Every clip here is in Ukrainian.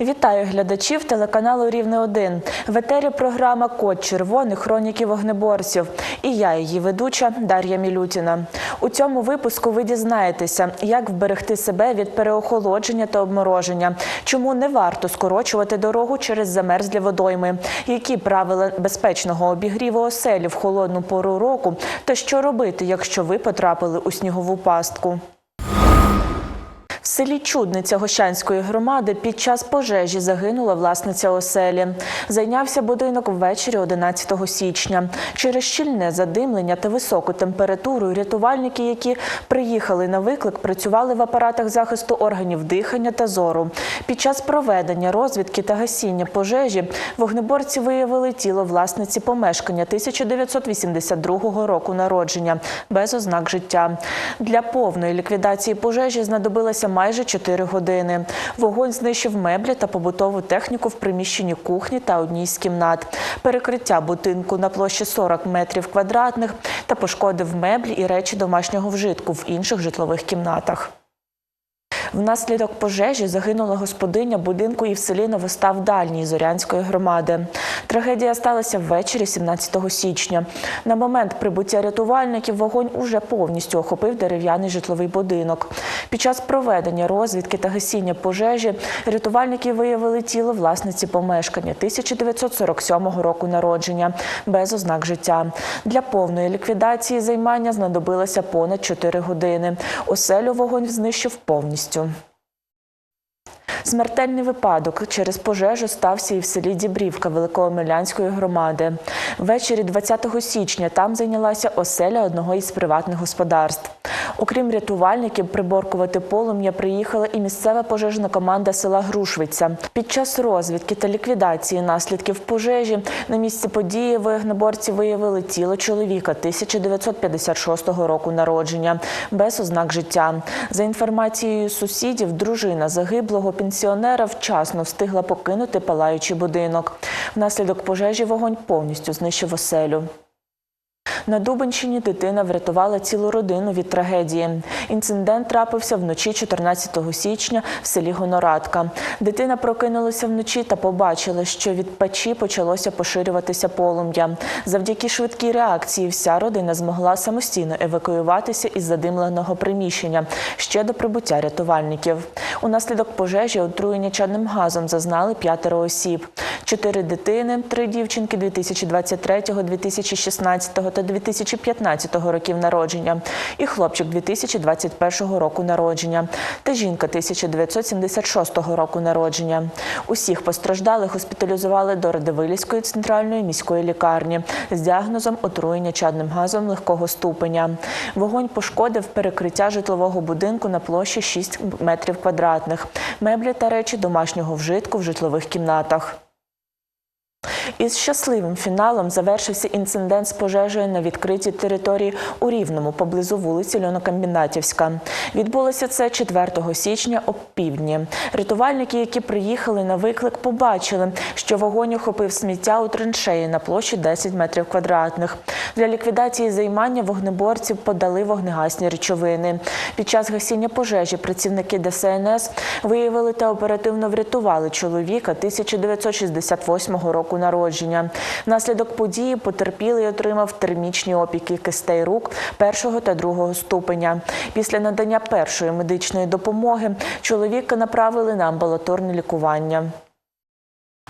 Вітаю глядачів телеканалу Рівне 1 В етері програма Код червоний хроніки вогнеборців. І я, її ведуча Дар'я Мілютіна. У цьому випуску ви дізнаєтеся, як вберегти себе від переохолодження та обмороження, чому не варто скорочувати дорогу через замерзлі водойми, які правила безпечного обігріву оселі в холодну пору року, та що робити, якщо ви потрапили у снігову пастку. Селі Чудниця Гощанської громади під час пожежі загинула власниця оселі. Зайнявся будинок ввечері 11 січня. Через щільне задимлення та високу температуру рятувальники, які приїхали на виклик, працювали в апаратах захисту органів дихання та зору. Під час проведення розвідки та гасіння пожежі вогнеборці виявили тіло власниці помешкання 1982 року народження без ознак життя. Для повної ліквідації пожежі знадобилося майже 4 години. Вогонь знищив меблі та побутову техніку в приміщенні кухні та одній з кімнат. Перекриття будинку на площі 40 метрів квадратних та пошкодив меблі і речі домашнього вжитку в інших житлових кімнатах. Внаслідок пожежі загинула господиня будинку і в селі Новостав Дальній Зорянської громади. Трагедія сталася ввечері 17 січня. На момент прибуття рятувальників вогонь уже повністю охопив дерев'яний житловий будинок. Під час проведення розвідки та гасіння пожежі рятувальники виявили тіло власниці помешкання 1947 року народження без ознак життя. Для повної ліквідації займання знадобилося понад 4 години. Оселю вогонь знищив повністю. Смертельний випадок через пожежу стався і в селі Дібрівка Великоомелянської громади. Ввечері 20 січня там зайнялася оселя одного із приватних господарств. Окрім рятувальників, приборкувати полум'я приїхала і місцева пожежна команда села Грушвиця. Під час розвідки та ліквідації наслідків пожежі на місці події вогнеборці виявили тіло чоловіка 1956 року народження без ознак життя. За інформацією сусідів, дружина загиблого пенсіонера вчасно встигла покинути палаючий будинок. Внаслідок пожежі вогонь повністю знищив оселю. На Дубенщині дитина врятувала цілу родину від трагедії. Інцидент трапився вночі 14 січня в селі Гонорадка. Дитина прокинулася вночі та побачила, що від печі почалося поширюватися полум'я. Завдяки швидкій реакції вся родина змогла самостійно евакуюватися із задимленого приміщення ще до прибуття рятувальників. Унаслідок пожежі отруєння чадним газом зазнали п'ятеро осіб. Чотири дитини, три дівчинки 2023, 2016 та 2015 років народження, і хлопчик 2021 року народження, та жінка 1976 року народження. Усіх постраждалих госпіталізували до Радивилівської центральної міської лікарні з діагнозом отруєння чадним газом легкого ступеня. Вогонь пошкодив перекриття житлового будинку на площі 6 метрів квадратних, меблі та речі домашнього вжитку в житлових кімнатах. Із щасливим фіналом завершився інцидент з пожежею на відкритій території у Рівному поблизу вулиці Льонокамбінатівська. Відбулося це 4 січня о півдні. Рятувальники, які приїхали на виклик, побачили, що вогонь охопив сміття у траншеї на площі 10 метрів квадратних. Для ліквідації займання вогнеборців подали вогнегасні речовини. Під час гасіння пожежі працівники ДСНС виявили та оперативно врятували чоловіка 1968 року народження. Внаслідок події потерпілий отримав термічні опіки кистей рук першого та другого ступеня. Після надання першої медичної допомоги чоловіка направили на амбулаторне лікування.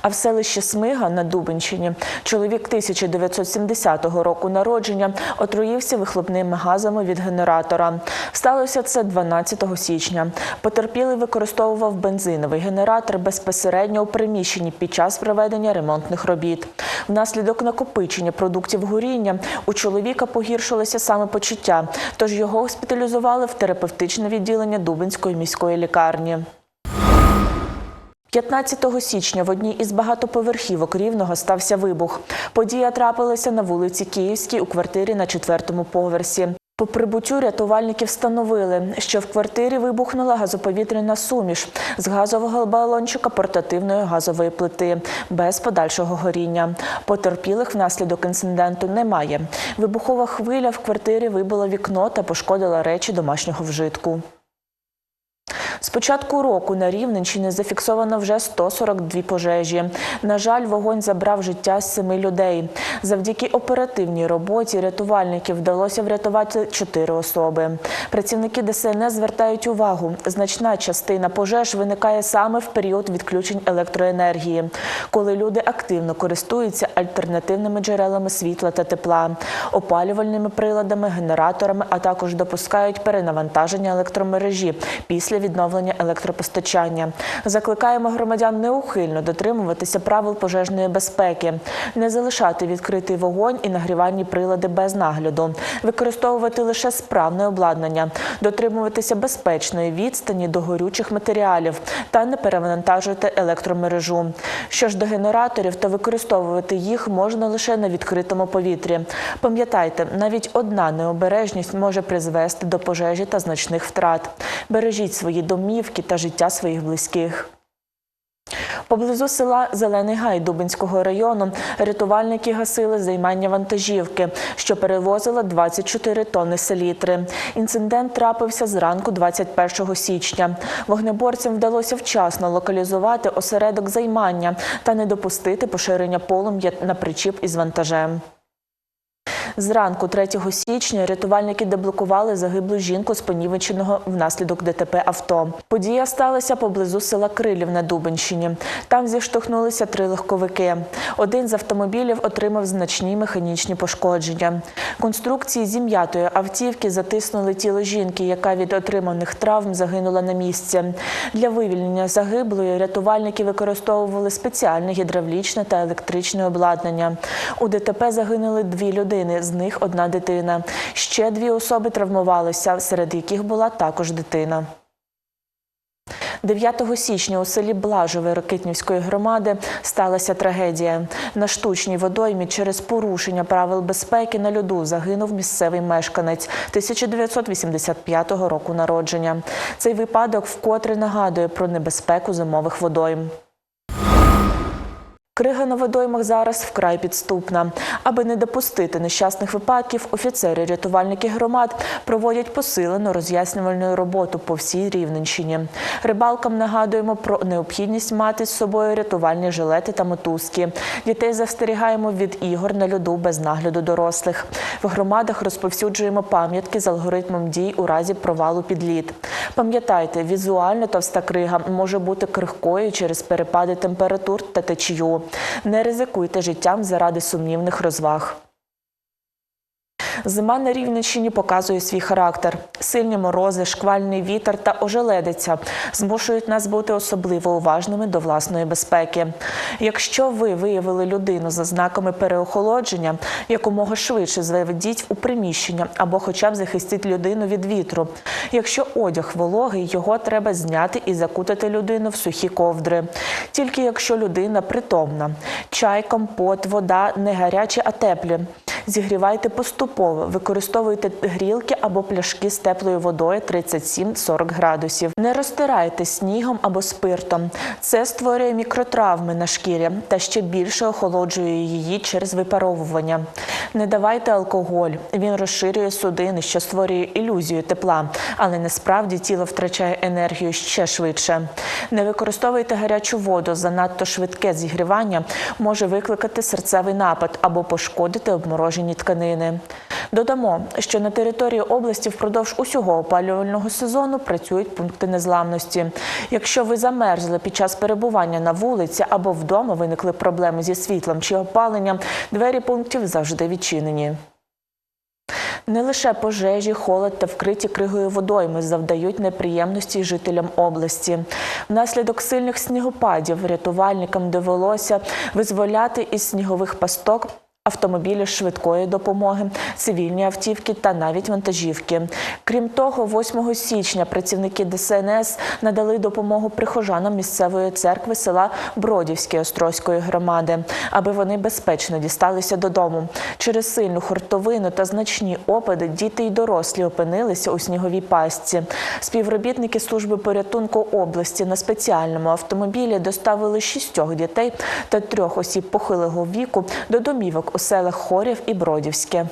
А в селищі Смига на Дубенщині чоловік 1970 року народження отруївся вихлопними газами від генератора. Сталося це 12 січня. Потерпілий використовував бензиновий генератор безпосередньо у приміщенні під час проведення ремонтних робіт. Внаслідок накопичення продуктів горіння у чоловіка погіршилося самопочуття, тож його госпіталізували в терапевтичне відділення Дубенської міської лікарні. 15 січня в одній із багатоповерхівок Рівного стався вибух. Подія трапилася на вулиці Київській у квартирі на четвертому поверсі. По прибуттю рятувальники встановили, що в квартирі вибухнула газоповітряна суміш з газового балончика портативної газової плити без подальшого горіння. Потерпілих внаслідок інциденту немає. Вибухова хвиля в квартирі вибила вікно та пошкодила речі домашнього вжитку. З початку року на Рівненщині зафіксовано вже 142 пожежі. На жаль, вогонь забрав життя семи людей. Завдяки оперативній роботі рятувальників вдалося врятувати чотири особи. Працівники ДСНС звертають увагу, значна частина пожеж виникає саме в період відключень електроенергії, коли люди активно користуються альтернативними джерелами світла та тепла, опалювальними приладами, генераторами, а також допускають перенавантаження електромережі після відновлення електропостачання. Закликаємо громадян неухильно дотримуватися правил пожежної безпеки, не залишати відкритий вогонь і нагрівальні прилади без нагляду, використовувати лише справне обладнання, дотримуватися безпечної відстані до горючих матеріалів та не перевантажувати електромережу. Що ж до генераторів, то використовувати їх можна лише на відкритому повітрі. Пам'ятайте, навіть одна необережність може призвести до пожежі та значних втрат. Бережіть свої домівки та життя своїх близьких. Поблизу села Зелений Гай Дубинського району рятувальники гасили займання вантажівки, що перевозила 24 тонни селітри. Інцидент трапився зранку 21 січня. Вогнеборцям вдалося вчасно локалізувати осередок займання та не допустити поширення полум'я на причіп із вантажем. Зранку 3 січня рятувальники деблокували загиблу жінку з понівеченого внаслідок ДТП авто. Подія сталася поблизу села Крилів на Дубенщині. Там зіштовхнулися три легковики. Один з автомобілів отримав значні механічні пошкодження. Конструкції зім'ятої автівки затиснули тіло жінки, яка від отриманих травм загинула на місці. Для вивільнення загиблої рятувальники використовували спеціальне гідравлічне та електричне обладнання. У ДТП загинули дві людини з них одна дитина. Ще дві особи травмувалися, серед яких була також дитина. 9 січня у селі Блажеве Рокитнівської громади сталася трагедія. На штучній водоймі через порушення правил безпеки на льоду загинув місцевий мешканець 1985 року народження. Цей випадок вкотре нагадує про небезпеку зимових водойм. Крига на водоймах зараз вкрай підступна. Аби не допустити нещасних випадків, офіцери рятувальники громад проводять посилену роз'яснювальну роботу по всій Рівненщині. Рибалкам нагадуємо про необхідність мати з собою рятувальні жилети та мотузки. Дітей застерігаємо від ігор на льоду без нагляду дорослих. В громадах розповсюджуємо пам'ятки з алгоритмом дій у разі провалу під лід. Пам'ятайте, візуально товста крига може бути крихкою через перепади температур та течію. Не ризикуйте життям заради сумнівних розваг. Зима на Рівненщині показує свій характер. Сильні морози, шквальний вітер та ожеледиця змушують нас бути особливо уважними до власної безпеки. Якщо ви виявили людину за знаками переохолодження, якомога швидше заведіть у приміщення або хоча б захистіть людину від вітру. Якщо одяг вологий, його треба зняти і закутати людину в сухі ковдри. Тільки якщо людина притомна, чай, компот, вода не гарячі, а теплі. Зігрівайте поступово, використовуйте грілки або пляшки з теплою водою 37-40 градусів. Не розтирайте снігом або спиртом. Це створює мікротравми на шкірі та ще більше охолоджує її через випаровування. Не давайте алкоголь. Він розширює судини, що створює ілюзію тепла, але насправді тіло втрачає енергію ще швидше. Не використовуйте гарячу воду. Занадто швидке зігрівання може викликати серцевий напад або пошкодити обморожені тканини. Додамо, що на території області впродовж усього опалювального сезону працюють пункти незламності. Якщо ви замерзли під час перебування на вулиці або вдома виникли проблеми зі світлом чи опаленням, двері пунктів завжди відчинені. Не лише пожежі, холод та вкриті кригою водойми завдають неприємності жителям області. Внаслідок сильних снігопадів рятувальникам довелося визволяти із снігових пасток автомобілі швидкої допомоги, цивільні автівки та навіть вантажівки. Крім того, 8 січня працівники ДСНС надали допомогу прихожанам місцевої церкви села Бродівське Острозької громади, аби вони безпечно дісталися додому. Через сильну хуртовину та значні опади діти й дорослі опинилися у сніговій пастці. Співробітники служби порятунку області на спеціальному автомобілі доставили шістьох дітей та трьох осіб похилого віку до домівок у селах Хорів і Бродівське.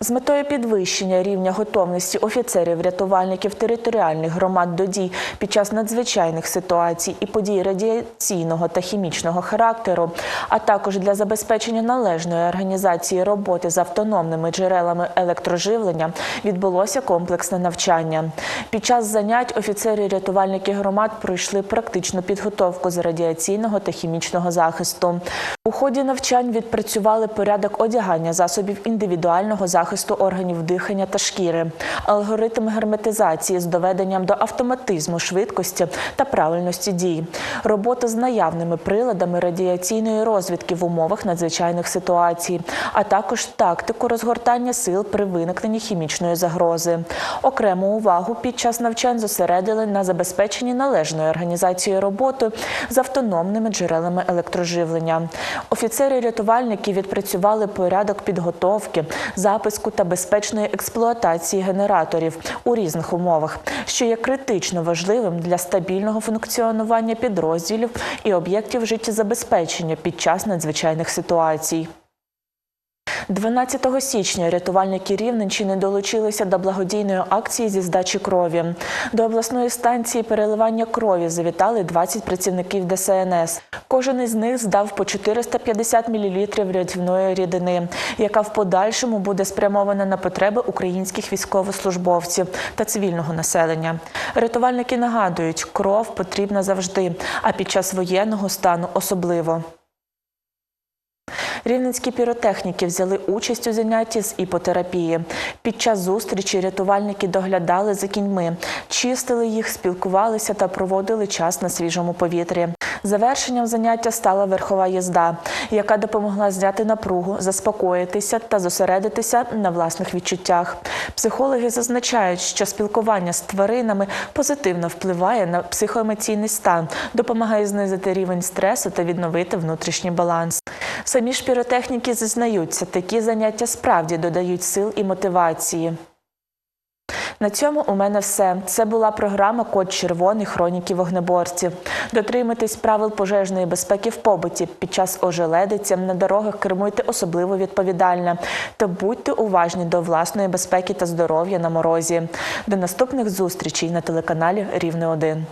З метою підвищення рівня готовності офіцерів рятувальників територіальних громад до дій під час надзвичайних ситуацій і подій радіаційного та хімічного характеру, а також для забезпечення належної організації роботи з автономними джерелами електроживлення відбулося комплексне навчання. Під час занять офіцери рятувальники громад пройшли практичну підготовку з радіаційного та хімічного захисту. У ході навчань відпрацювали порядок одягання засобів індивідуального захисту органів дихання та шкіри, алгоритм герметизації з доведенням до автоматизму швидкості та правильності дій, робота з наявними приладами радіаційної розвідки в умовах надзвичайних ситуацій, а також тактику розгортання сил при виникненні хімічної загрози. Окрему увагу під час навчань зосередили на забезпеченні належної організації роботи з автономними джерелами електроживлення. Офіцери-рятувальники відпрацювали порядок підготовки, запуску та безпечної експлуатації генераторів у різних умовах, що є критично важливим для стабільного функціонування підрозділів і об'єктів життєзабезпечення під час надзвичайних ситуацій. 12 січня рятувальники Рівненщини долучилися до благодійної акції зі здачі крові. До обласної станції переливання крові завітали 20 працівників ДСНС. Кожен із них здав по 450 мл рятівної рідини, яка в подальшому буде спрямована на потреби українських військовослужбовців та цивільного населення. Рятувальники нагадують, кров потрібна завжди, а під час воєнного стану особливо. Рівненські піротехніки взяли участь у занятті з іпотерапії. Під час зустрічі рятувальники доглядали за кіньми, чистили їх, спілкувалися та проводили час на свіжому повітрі. Завершенням заняття стала верхова їзда, яка допомогла зняти напругу, заспокоїтися та зосередитися на власних відчуттях. Психологи зазначають, що спілкування з тваринами позитивно впливає на психоемоційний стан, допомагає знизити рівень стресу та відновити внутрішній баланс. Самі ж піротехніки зізнаються, такі заняття справді додають сил і мотивації. На цьому у мене все. Це була програма Код червоний хроніки вогнеборців. Дотримуйтесь правил пожежної безпеки в побуті. Під час ожеледиця на дорогах кермуйте особливо відповідально та будьте уважні до власної безпеки та здоров'я на морозі. До наступних зустрічей на телеканалі Рівне 1.